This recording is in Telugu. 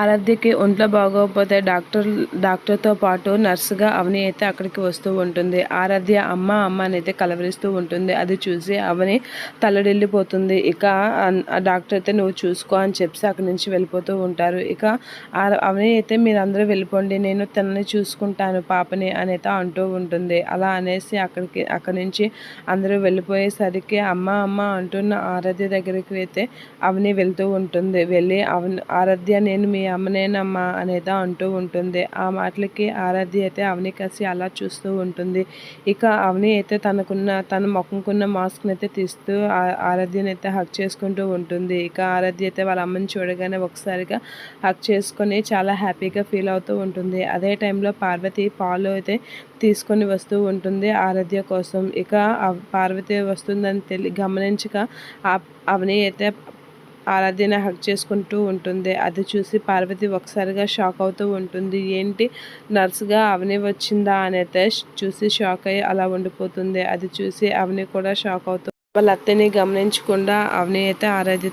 ఆరాధ్యకి ఒంట్లో బాగోకపోతే డాక్టర్ డాక్టర్తో పాటు నర్సుగా అవని అయితే అక్కడికి వస్తూ ఉంటుంది. ఆరాధ్య అమ్మ అమ్మ అని అయితే కలవరిస్తూ ఉంటుంది. అది చూసి అవని తల్లడిల్లిపోతుంది. ఇక ఆ డాక్టర్ అయితే నువ్వు చూసుకో అని చెప్పి అక్కడి నుంచి వెళ్ళిపోతూ ఉంటారు. ఇక అవని అయితే మీరందరూ వెళ్ళిపోండి నేను తనని చూసుకుంటాను పాపని అని అంటూ ఉంటుంది. అలా అనేసి అక్కడికి అక్కడి నుంచి అందరూ వెళ్ళిపోయేసరికి అమ్మ అమ్మ అంటున్న ఆరాధ్య దగ్గరికి అయితే అవని వెళ్తూ ఉంటుంది. వెళ్ళి అవని ఆరాధ్య నేను మీ అమ్మనేనమ్మా అనేది అంటూ ఉంటుంది. ఆ మాటలకి ఆరాధ్య అయితే అవని కసి అలా చూస్తూ ఉంటుంది. ఇక అవని అయితే తనకున్న తన మొక్కకున్న మాస్క్ని అయితే తీస్తూ ఆ- ఆరాధ్యని అయితే హక్ చేసుకుంటూ ఉంటుంది. ఇక ఆరాధ్య అయితే వాళ్ళ అమ్మని చూడగానే ఒకసారిగా హక్ చేసుకొని చాలా హ్యాపీగా ఫీల్ అవుతూ ఉంటుంది. అదే టైంలో పార్వతి పాలు అయితే తీసుకొని వస్తూ ఉంటుంది ఆరాధ్య కోసం. ఇక పార్వతి వస్తుందని తెలి గమనించక అవని అయితే ఆరాధ్యని హక్ చేసుకుంటూ ఉంటుంది. అది చూసి పార్వతి ఒకసారిగా షాక్ అవుతూ ఉంటుంది. ఏంటి? నర్సుగా అవని వచ్చిందా అని అయితే చూసి షాక్ అయ్యి అలా ఉండిపోతుంది. అది చూసి అవని కూడా షాక్ అవుతుంది వాళ్ళ అత్తని గమనించకుండా అవని అయితే ఆరాధ్యత